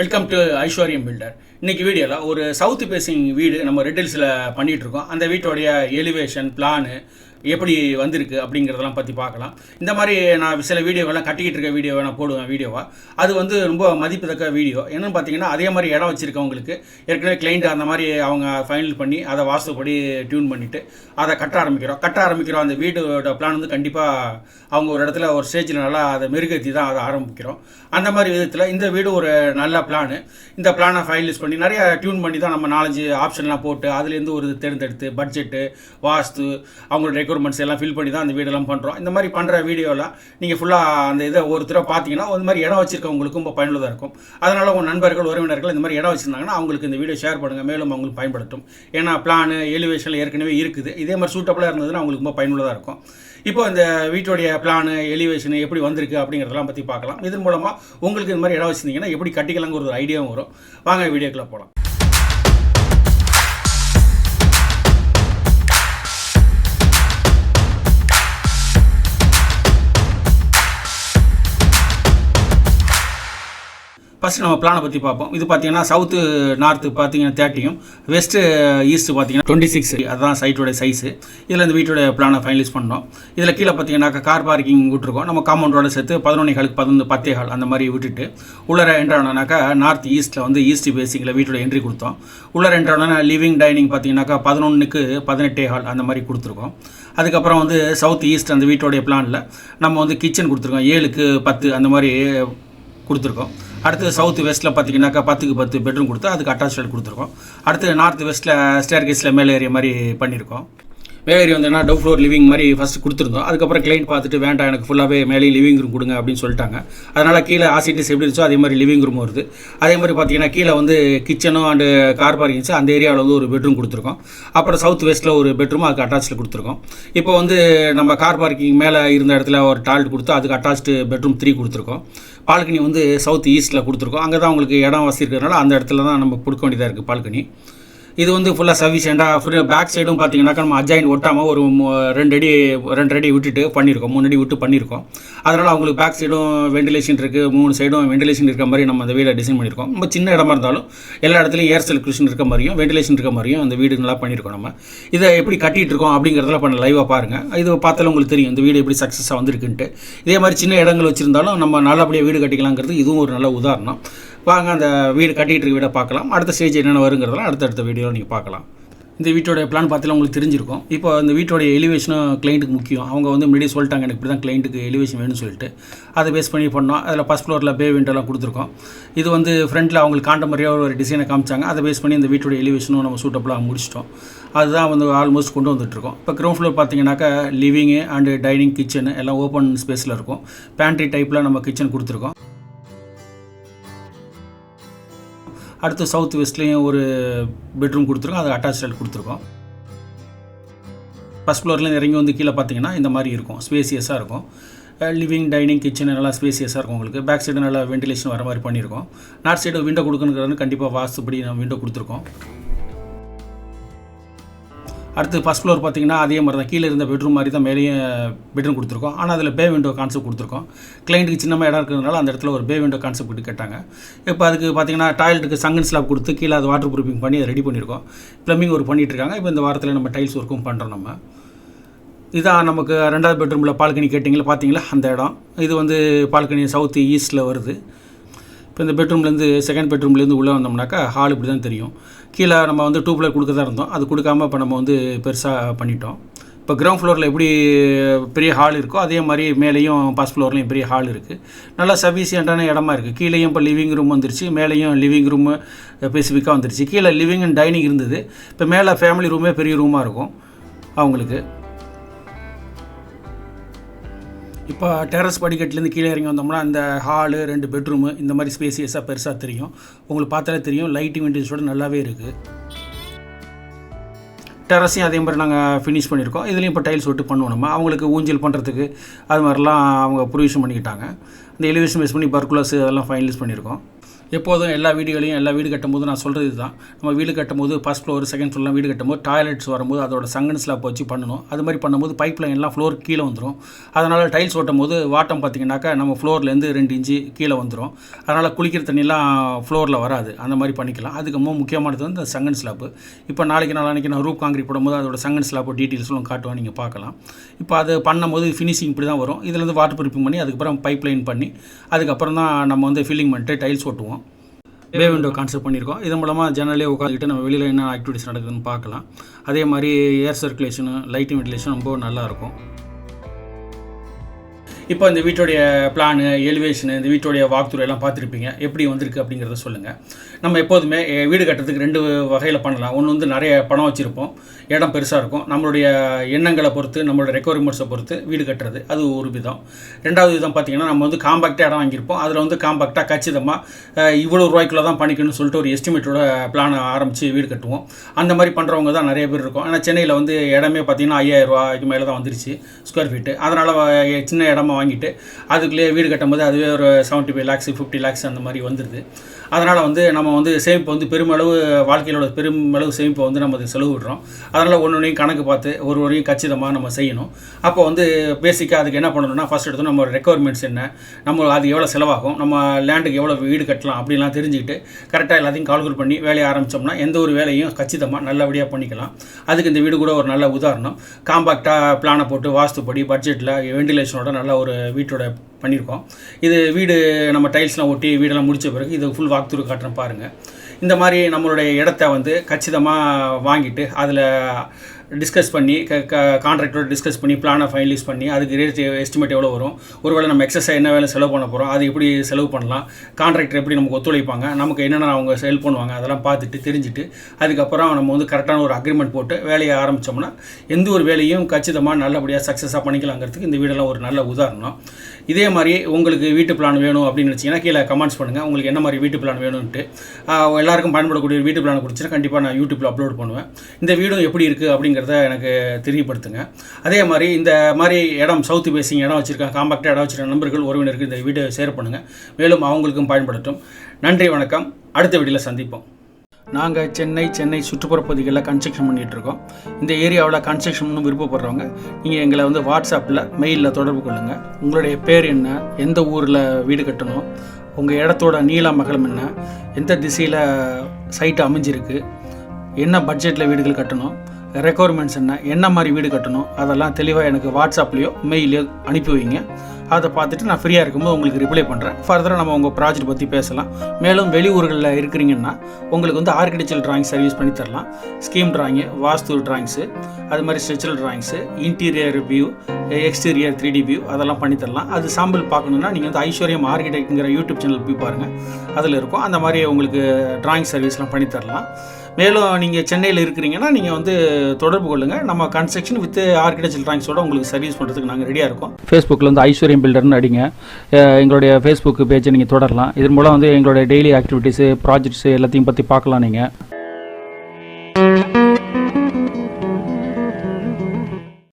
Welcome to ஐஸ்வர்யம் filter இன்றைக்கி வீடியோவில் ஒரு சவுத் பேசிங் வீடு நம்ம ரெட்டில்ஸில் பண்ணிகிட்ருக்கோம் அந்த வீட்டோடைய எலிவேஷன் பிளானு எப்படி வந்திருக்கு அப்படிங்கிறதெல்லாம் பற்றி பார்க்கலாம். இந்த மாதிரி நான் சில வீடியோவெல்லாம் கட்டிக்கிட்டு இருக்க வீடியோவை நான் போடுவேன் வீடியோவாக அது வந்து ரொம்ப மதிப்புத்தக்க வீடியோ. என்னென்னு பார்த்தீங்கன்னா அதே மாதிரி இடம் வச்சுருக்கவங்களுக்கு ஏற்கனவே கிளைண்ட் அந்த மாதிரி அவங்க ஃபைனல் பண்ணி அதை வாஸ்துப்படி டியூன் பண்ணிவிட்டு அதை கட்ட ஆரம்பிக்கிறோம். கட்ட ஆரம்பிக்கிறோம். அந்த வீடோட பிளான் வந்து கண்டிப்பாக அவங்க ஒரு இடத்துல ஒரு ஸ்டேஜில் நல்லா அதை மெருகேற்றி தான் அதை ஆரம்பிக்கிறோம். அந்த மாதிரி விதத்தில் இந்த வீடு ஒரு நல்ல பிளானு இந்த பிளானை ஃபைனலைஸ் பண்ணி நிறைய டியூன் பண்ணி தான் நம்ம நாலஞ்சு ஆப்ஷன்லாம் போட்டு அதுலேருந்து ஒரு தேர்ந்தெடுத்து பட்ஜெட்டு வாஸ்து அவங்களோட ரெக்குவயர்மெண்ட்ஸ் எல்லாம் ஃபில் பண்ணி தான் அந்த வீடெல்லாம் பண்ணுறோம் இந்த மாதிரி பண்ணுற வீடியோலாம் நீங்கள் ஃபுல்லாக அந்த இதை ஒரு தடவை பார்த்தீங்கன்னா அந்த மாதிரி இடம் வச்சிருக்கவங்களுக்கும் ரொம்ப பயனுள்ளதாக இருக்கும். அதனால் உங்கள் நண்பர்கள் உறவினர்கள் இந்த மாதிரி இடம் வச்சுருந்தாங்கன்னா அவங்களுக்கு இந்த வீடியோ ஷேர் பண்ணுங்கள் மேலும் அவங்களுக்கு பயன்படுத்தும். ஏன்னா பிளானு எலிவேஷன் ஏற்கனவே இருக்குது. இதே மாதிரி சூட்டபுளாக இருந்ததுன்னா அவங்களுக்கு ரொம்ப பயனுள்ளதாக இருக்கும். இப்போ இந்த வீட்டுடைய பிளானு எலிவேஷன் எப்படி வந்திருக்கு அப்படிங்கிறதெல்லாம் பற்றி பார்க்கலாம். இதன் மூலமாக உங்களுக்கு இந்த மாதிரி இடம் வச்சுருந்தீங்கன்னா எப்படி கட்டிக்கலாங்கிற ஒரு ஐடியாவும் வரும். வாங்க வீடியோக்குள்ளே போகலாம் ஃபஸ்ட்டு நம்ம பிளானை பற்றி பார்ப்போம். இது பார்த்தீங்கன்னா சவுத்து நார்த்து பார்த்தீங்கன்னா தேர்ட்டியும் வெஸ்ட்டு ஈஸ்ட்டு பார்த்தீங்கன்னா டுவெண்ட்டி சிக்ஸ் அதுதான் சைட்டோட சைஸு இதில் இந்த வீட்டோட பிளானை ஃபைனலைஸ் பண்ணோம். இதில் கீழே பார்த்தீங்கன்னாக்கா கார் பார்க்கிங் விட்டுருக்கோம். நம்ம காம்பவுண்டோட சேர்த்து பதினொன்னே காலுக்கு பதினொன்று பத்தே கால் அந்த மாதிரி விட்டுட்டு உள்ளர என்ட்ரானாக்கா நார்த் ஈஸ்ட்டில் வந்து ஈஸ்ட் பேசிக்கில் வீட்டோட என்ட்ரி கொடுத்தோம். உள்ளர என்ட்ரானா லிவிங் டைனிங் பார்த்தீங்கன்னாக்கா பதினொன்றுக்கு பதினெட்டே ஹால் அந்த மாதிரி கொடுத்துருக்கோம். அதுக்கப்புறம் வந்து சவுத் ஈஸ்ட் அந்த வீட்டோடைய பிளானில் நம்ம வந்து கிச்சன் கொடுத்துருக்கோம். ஏழுக்கு பத்து அந்த மாதிரி கொடுத்துருக்கோம். அடுத்து சவுத் வெஸ்ட்டில் பார்த்தீங்கன்னாக்கா பத்துக்கு பத்து பெட்ரூம் கொடுத்து அதுக்கு அட்டாச் கொடுத்துருக்கோம். அடுத்து நார்த் வெஸ்ட்டில் ஸ்டேர் கேஸில் மேலே ஏறிய மாதிரி பண்ணியிருக்கோம். பேகரி வந்து என்ன டவு ஃப்ளோர் லிவிங் மாதிரி ஃபஸ்ட்டு கொடுத்துருந்தோம். அதுக்கப்புறம் கிளைண்ட் பார்த்துட்டு வேண்டாம் எனக்கு ஃபுல்லாகவே மேலே லிவிங் ரூம் கொடுங்க அப்படின்னு சொல்லிட்டாங்க. அதனால் கீழே ஆசிட்டிஸ் எப்படி இருந்துச்சோ அதே மாதிரி லிவிங் ரூம் வருது. அதே மாதிரி பார்த்தீங்கன்னா கீழே வந்து கிச்சனும் அண்டு கார் பார்க்கிங்ஸ் அந்த ஏரியாவில் வந்து ஒரு பெட்ரூம் கொடுத்துருக்கோம். அப்புறம் சவுத் வெஸ்ட்டில் ஒரு பெட்ரூம் அதுக்கு அட்டாச்சில் கொடுத்துருக்கோம். இப்போ வந்து நம்ம கார் பார்க்கிங் மேலே இருந்த இடத்துல ஒரு டாய்லெட் கொடுத்து அதுக்கு அட்டாச்டு பெட்ரூம் த்ரீ கொடுத்துருக்கோம். பால்கனி வந்து சவுத் ஈஸ்ட்டில் கொடுத்துருக்கோம். அங்கே தான் உங்களுக்கு இடம் வசதி இருக்கிறதுனால அந்த இடத்துல தான் நம்ம கொடுக்க வேண்டியதாக இருக்குது பால்கனி. இது வந்து ஃபுல்லாக சஃபிஷியண்டாக பேக் சைடும் பார்த்தீங்கன்னாக்கா நம்ம அஜாயின் ஒட்டாமல் ஒரு ரெண்டு அடி ரெண்டு அடி விட்டுட்டு பண்ணியிருக்கோம். மூணு அடி விட்டு பண்ணியிருக்கோம். அதனால் அவங்களுக்கு பேக் சைடும் வெண்டிலேஷன் இருக்குது மூணு சைடும் வெண்டிலேஷன் இருக்க மாதிரி நம்ம அந்த வீடை டிசைன் பண்ணியிருக்கோம். ரொம்ப சின்ன இடமா இருந்தாலும் எல்லா இடத்துலையும் ஏர் சர்க்குலேஷன் இருக்க மாதிரியும் வெண்டிலேஷன் இருக்க மாதிரியும் அந்த வீடு நல்லா பண்ணியிருக்கோம் நம்ம. இதை எப்படி கட்டிட்டு இருக்கோம் அப்படிங்கிறதெல்லாம் பண்ண லைவாக பாருங்கள் இது பார்த்தாலும் உங்களுக்கு தெரியும் இந்த வீடு எப்படி சக்ஸஸாக வந்திருக்குன்ட்டு. இதே மாதிரி சின்ன இடங்கள் வச்சுருந்தாலும் நம்ம நல்லபடியாக வீடு கட்டிக்கலாங்கிறது இதுவும் ஒரு நல்ல உதாரணம். வாங்க அந்த வீடு கட்டிகிட்டு இருக்க வீடை பார்க்கலாம். அடுத்த ஸ்டேஜ் என்னென்ன வருங்கிறதெல்லாம் அடுத்தடுத்த வீடியோவில் நீங்கள் பார்க்கலாம். இந்த வீட்டோடைய பிளான் பார்த்தாலும் உங்களுக்கு தெரிஞ்சிருக்கும். இப்போ இந்த வீட்டோட எலிவேஷனும் கிளைண்ட்டுக்கு முக்கியம். அவங்க வந்து முன்னாடியே சொல்லிட்டாங்க எனக்கு இப்படி தான் கிளைண்ட்டுக்கு எலிவேஷன் வேணும்னு சொல்லிட்டு. அதை பேஸ் பண்ணி பண்ணோம். அதில் ஃபஸ்ட் ஃப்ளோரில் பே விண்டோலாம் கொடுத்துருக்கோம். இது வந்து ஃப்ரண்ட்டில் அவங்களுக்கு காண்ட மாதிரியாக ஒரு டிசைனை காமிச்சாங்க. அதை பேஸ் பண்ணி இந்த வீட்டோடைய எலிவேஷனும் நம்ம சூட்டபுளாக முடிச்சிட்டோம். அதுதான் வந்து ஆல்மோஸ்ட் கொண்டு வந்துட்டுருக்கோம். இப்போ கிரவுண்ட் ஃப்ளோர் பார்த்தீங்கன்னாக்கா லிவிங்கு அண்டு டைனிங் கிச்சனு எல்லாம் ஓப்பன் ஸ்பேஸில் இருக்கும். பேண்ட்ரி டைப்பில் நம்ம கிச்சன் கொடுத்துருக்கோம். அடுத்து சவுத் வெஸ்ட்லேயும் ஒரு பெட்ரூம் கொடுத்துருக்கோம். அது அட்டாச் கொடுத்துருக்கோம். ஃபஸ்ட் ஃப்ளோரில் இறங்கி வந்து கீழே பார்த்தீங்கன்னா இந்த மாதிரி இருக்கும். ஸ்பேசியஸாக இருக்கும். லிவிங் டைனிங் கிச்சன் நல்லா ஸ்பேசியஸாக இருக்கும் உங்களுக்கு. பேக் சைடு நல்லா வென்டிலேஷன் வர மாதிரி பண்ணியிருக்கோம். நார்த் சைடு விண்டோ கொடுக்கணுங்கிறது கண்டிப்பாக வாஸ்துப்படி நம்ம விண்டோ கொடுத்துருக்கோம். அடுத்து ஃபஸ்ட் ஃப்ளோர் பார்த்தீங்கன்னா அதே மாதிரி தான் கீழே இருந்த பெட்ரூம் மாதிரி தான் மேலேயும் பெட்ரூம் கொடுத்துருக்கோம். ஆனால் அதில் பே விண்டோ கான்செப்ட் கொடுத்துருக்கோம். கிளைண்ட்டுக்கு சின்னமாக இடம் இருக்கிறதுனால அந்த இடத்துல ஒரு பே விண்டோ கான்செப்ட் கொடுத்து கேட்டாங்க. இப்போ அதுக்கு பார்த்தீங்கன்னா டாய்லெட்டுக்கு சங்கன் ஸ்லாப் கொடுத்து கீழே அது வாட்டர் ப்ரூஃபிங் பண்ணி அதை ரெடி பண்ணியிருக்கோம். ப்ளம்பிங் ஒர்க் பண்ணிகிட்ருக்காங்க இருக்காங்க. இப்போ இந்த வாரத்தில் நம்ம டைல்ஸ் ஒர்க்கும் பண்ணுறோம் நம்ம. இதான் நமக்கு ரெண்டாவது பெட்ரூமில் பால்கனி கேட்டிங்களா பார்த்தீங்களா அந்த இடம். இது வந்து பால்கனி சவுத் ஈஸ்ட்டில் வருது. இப்போ இந்த பெட்ரூம்லேருந்து செகண்ட் பெட்ரூம்லேருந்து உள்ளே வந்தோம்னாக்கா ஹால் இப்படி தான் தெரியும். கீழே நம்ம வந்து டூ பிளர் கொடுக்க தான் இருந்தோம். அது கொடுக்காம இப்போ நம்ம வந்து பெருசாக பண்ணிட்டோம். இப்போ கிரவுண்ட் ஃப்ளோரில் எப்படி பெரிய ஹால் இருக்கோ அதே மாதிரி மேலேயும் ஃபஸ்ட் ஃப்ளோர்லேயும் பெரிய ஹால் இருக்குது நல்லா சஃபிஷியண்ட்டான இடமா இருக்குது கீழேயும் இப்போ லிவிங் ரூம் வந்துருச்சு. மேலேயும் லிவிங் ரூமு ஸ்பெசிஃபிக்காக வந்துருச்சு. கீழே லிவிங் அண்ட் டைனிங் இருந்தது. இப்போ மேலே ஃபேமிலி ரூமே பெரிய ரூமாக இருக்கும் அவங்களுக்கு. இப்போ டெரஸ் படிக்கட்டுலேருந்து கீழே இறங்கி வந்தோம்னா அந்த ஹாலு ரெண்டு பெட்ரூமு இந்த மாதிரி ஸ்பேசியஸாக பெருசாக தெரியும். உங்களுக்கு பார்த்தாலே தெரியும் லைட்டிங் வெண்டிலேஷனோட நல்லாவே இருக்குது டெரஸையும் அதே மாதிரி நாங்கள் ஃபினிஷ் பண்ணியிருக்கோம். இதுலேயும் இப்போ டைல்ஸ் விட்டு பண்ணுவோம் நம்ம. அவங்களுக்கு ஊஞ்சல் பண்ணுறதுக்கு அது மாதிரிலாம் அவங்க ப்ரொவிஷன் பண்ணிக்கிட்டாங்க. இந்த எலிவேஷன் பேஸ் பண்ணி பர்குலர்ஸ் அதெல்லாம் ஃபைனலைஸ் பண்ணியிருக்கோம். எப்போதும் எல்லா வீடுகளையும் எல்லா வீடு கட்டும்போது நான் சொல்கிறது தான் நம்ம வீடு கட்டும்போது ஃபஸ்ட் ஃப்ளோர் செகண்ட் ஃப்ளோர்லாம் வீடு கட்டும்போது டாய்லெட்ஸ் வரும்போது அதோட சங்கன் ஸ்லாப் வச்சு பண்ணணும். அது மாதிரி பண்ணும்போது பைப் லைன் எல்லாம் ஃப்ளோர் கீழே வந்துடும் அதனால் டைல்ஸ் ஓட்டும் போது வாட்டம் பார்த்தீங்கன்னாக்கா நம்ம ஃப்ளோர்லேருந்து ரெண்டு இன்ச்சு கீழே வந்துடும் அதனால் குளிக்கிற தண்ணிலாம் ஃப்ளோரில் வராது. அந்த மாதிரி பண்ணிக்கலாம். அதுக்கு ரொம்ப முக்கியமானது வந்து சங்கன் ஸ்லாப்பு இப்போ நாளைக்கு நாளைக்கு நான் ரூப் காங்கிரீட் போடும்போது அதோட சங்கன் ஸ்லாப்பு டீட்டெயில்ஸ்லாம் காட்டுவேன். நீங்கள் பார்க்கலாம். இப்போ அது பண்ணும்போது ஃபினிஷிங் இப்படி தான் வரும் இதுலேருந்து வாட்டர் ப்ரூஃபிங் பண்ணி அதுக்கப்புறம் பைப் லைன் பண்ணி அதுக்கப்புறம் தான் நம்ம வந்து ஃபில்லிங் பண்ணிட்டு டைல்ஸ் ஓட்டுவோம். பே விண்டோ கான்செப்ட் பண்ணியிருக்கோம். இது மூலமாக ஜன்னலே உட்காந்துக்கிட்டு நம்ம வெளியில் என்ன ஆக்டிவிட்டிஸ் நடக்குதுன்னு பார்க்கலாம். அதே மாதிரி ஏர் சர்க்குலேஷனு லைட்டிங் வென்டிலேஷன் ரொம்ப நல்லாயிருக்கும் இப்போ இந்த வீட்டுடைய பிளானு எலிவேஷனு இந்த வீட்டுடைய வாக்துறை எல்லாம் பார்த்துருப்பீங்க. எப்படி வந்திருக்கு அப்படிங்கிறத சொல்லுங்கள் நம்ம எப்போதுமே வீடு கட்டுறதுக்கு ரெண்டு வகையில் பண்ணலாம். ஒன்று வந்து நிறைய பணம் வச்சுருப்போம். இடம் பெருசாக இருக்கும். நம்மளுடைய எண்ணங்களை பொறுத்து நம்மளோட ரெக்குவயர்மெண்ட்ஸை பொறுத்து வீடு கட்டுறது அது ஒரு விதம். ரெண்டாவது விதம் பார்த்தீங்கன்னா நம்ம வந்து காம்பாக்டாக இடம் வாங்கியிருப்போம். அதில் வந்து காம்பாக்டாக கச்சிதமாக இவ்வளோ ரூபாய்க்குள்ள தான் பண்ணிக்கணும்னு சொல்லிட்டு ஒரு எஸ்டிமேட்டோட பிளானை ஆரம்பித்து வீடு கட்டுவோம். அந்த மாதிரி பண்ணுறவங்க தான் நிறைய பேர் இருக்கும். ஆனால் சென்னையில் வந்து இடமே பார்த்தீங்கன்னா ஐயாயிரம் ரூபாய்க்கு மேலே தான் வந்துருச்சு ஸ்கொயர் ஃபீட்டு அதனால் சின்ன இடமா வாங்கிட்டு அதுக்குள்ளேயே வீடு கட்டும்போது அதுவே ஒரு seventy five lakhs fifty lakhs அந்த மாதிரி வந்துடுது அதனால் வந்து நம்ம வந்து சேமிப்பு வந்து பெருமளவு வாழ்க்கையிலோட பெருமளவு சேமிப்பை வந்து நம்ம செலவு விடுறோம் அதனால் ஒன்று ஒன்றையும் கணக்கு பார்த்து ஒரு ஒரையும் கச்சிதமாக நம்ம செய்யணும். அப்போ வந்து பேசிக்காக அதுக்கு என்ன பண்ணணும்னா ஃபஸ்ட் எடுத்து நம்ம ரெக்குவயர்மெண்ட்ஸ் என்ன நம்ம அது எவ்வளோ செலவாகும் நம்ம லேண்டுக்கு எவ்வளோ வீடு கட்டலாம் அப்படிலாம் தெரிஞ்சுக்கிட்டு கரெக்டாக எல்லாத்தையும் கால்குலேட் பண்ணி வேலையை ஆரம்பித்தோம்னா எந்த ஒரு வேலையும் கச்சிதமாக நல்லபடியாக பண்ணிக்கலாம். அதுக்கு இந்த வீடு கூட ஒரு நல்ல உதாரணம். காம்பாக்டாக பிளானை போட்டு வாஸ்துப்படி பட்ஜெட்டில் வெண்டிலேஷனோட நல்ல ஒரு வீட்டோட பண்ணியிருக்கோம். இது வீடு நம்ம டைல்ஸ்லாம் ஒட்டி வீடெல்லாம் முடித்த பிறகு இது ஃபுல் வாக் த்ரூ காட்டுறேன் பாருங்கள் இந்த மாதிரி நம்மளுடைய இடத்த வந்து கச்சிதமாக வாங்கிட்டு அதில் டிஸ்கஸ் பண்ணி க கான்ட்ராக்டரோட டிஸ்கஸ் பண்ணி பிளானை ஃபைனலைஸ் பண்ணி அதுக்கு ரேட் எஸ்டிமேட் எவ்வளோ வரும் ஒருவேளை நம்ம எக்ஸசைஸ் என்ன வேலை செலவு பண்ண போகிறோம் அது எப்படி செலவு பண்ணலாம் கான்ட்ராக்டர் எப்படி நமக்கு ஒத்துழைப்பாங்க நமக்கு என்னென்ன அவங்க ஹெல்ப் பண்ணுவாங்க அதெல்லாம் பார்த்துட்டு தெரிஞ்சுட்டு அதுக்கப்புறம் நம்ம வந்து கரெக்டான ஒரு அக்ரிமெண்ட் போட்டு வேலையை ஆரம்பித்தோம்னா எந்த ஒரு வேலையும் கச்சிதமாக நல்லபடியாக சக்ஸஸாக பண்ணிக்கலாங்கிறதுக்கு இந்த வீடெல்லாம் ஒரு நல்ல உதாரணம். இதே மாதிரி உங்களுக்கு வீட்டு பிளான் வேணும் அப்படின்னு நினச்சிங்கன்னா கீழே கமெண்ட்ஸ் பண்ணுங்கள் உங்களுக்கு என்ன மாதிரி வீட்டு பிளான் வேணும்ன்ட்டு. எல்லாருக்கும் பயன்படக்கூடிய ஒரு வீட்டு பிளான் கொடுத்துன்னா கண்டிப்பாக நான் யூடியூப்பில் அப்லோட் பண்ணுவேன். இந்த வீடும் எப்படி இருக்குது அப்படிங்கிறத எனக்கு தெரியப்படுத்துங்க. அதே மாதிரி இந்த மாதிரி இடம் சவுத் பேசிங் இடம் வச்சுருக்கேன் காம்பாக்டாக இடம் வச்சுருக்க நண்பர்கள் உறவினருக்கு இந்த வீடியோ ஷேர் பண்ணுங்கள் மேலும் அவங்களுக்கும் பயன்படுத்தும் நன்றி வணக்கம். அடுத்த வீடியோவில் சந்திப்போம். நாங்கள் சென்னை சென்னை சுற்றுப்புற பகுதிகளில் கன்ஸ்ட்ரக்ஷன் பண்ணிகிட்ருக்கோம் இந்த ஏரியாவில் கன்ஸ்ட்ரக்ஷன் பண்ண விருப்பப்படுறவங்க நீங்கள் எங்களை வந்து வாட்ஸ்அப்பில் மெயிலில் தொடர்பு கொள்ளுங்கள் உங்களுடைய பேர் என்ன எந்த ஊரில் வீடு கட்டணும் உங்கள் இடத்தோட நீளம் அகலம் என்ன எந்த திசையில் சைட்டு அமைஞ்சிருக்கு என்ன பட்ஜெட்டில் வீடுகள் கட்டணும் ரெக்குவயர்மெண்ட்ஸ் என்ன என்ன மாதிரி வீடு கட்டணும் அதெல்லாம் தெளிவாக எனக்கு வாட்ஸ்அப்லேயோ மெயிலையோ அனுப்பி வைங்க. அதை பார்த்துட்டு நான் ஃப்ரீயாக இருக்கும்போது உங்களுக்கு ரிப்ளை பண்ணுறேன் ஃபர்தராக நம்ம உங்கள் ப்ராஜெக்ட் பற்றி பேசலாம். மேலும் வெளியூர்களில் இருக்கிறீங்கன்னா உங்களுக்கு வந்து ஆர்கிடெக்சர் டிராயிங் சர்வீஸ் பண்ணி தரலாம். ஸ்கீம் டிராயிங்கு வாஸ்து டிராயிங்ஸு அது மாதிரி structural drawings interior view exterior three D view அதெல்லாம் பண்ணி தரலாம். அது சாம்பிள் பார்க்கணுன்னா நீங்கள் வந்து ஐஸ்வர்யம் ஆர்கிடெக்ட்ங்கிற யூடியூப் சேனல் போய் பாருங்கள் அதில் இருக்கும். அந்த மாதிரி உங்களுக்கு டிராயிங் சர்வீஸ்லாம் பண்ணி தரலாம். மேலும் நீங்கள் சென்னையில் இருக்கிறீங்கன்னா நீங்கள் வந்து தொடர்பு கொள்ளுங்கள் நம்ம கன்ஸ்ட்ரக்ஷன் வித் ஆர்கிடெக்சர் ட்ராயிங்ஸோட உங்களுக்கு சர்வீஸ் பண்ணுறதுக்கு நாங்கள் ரெடியாக இருக்கோம். ஃபேஸ்புக்கில் வந்து ஐஸ்வர்யம் பில்டர்னு அடிங்க. எங்களுடைய ஃபேஸ்புக் பேஜை நீங்கள் தொடரலாம். இதன் மூலம் வந்து எங்களுடைய டெய்லி ஆக்டிவிட்டீஸு ப்ராஜெக்ட்ஸு எல்லாத்தையும் பற்றி பார்க்கலாம் நீங்கள்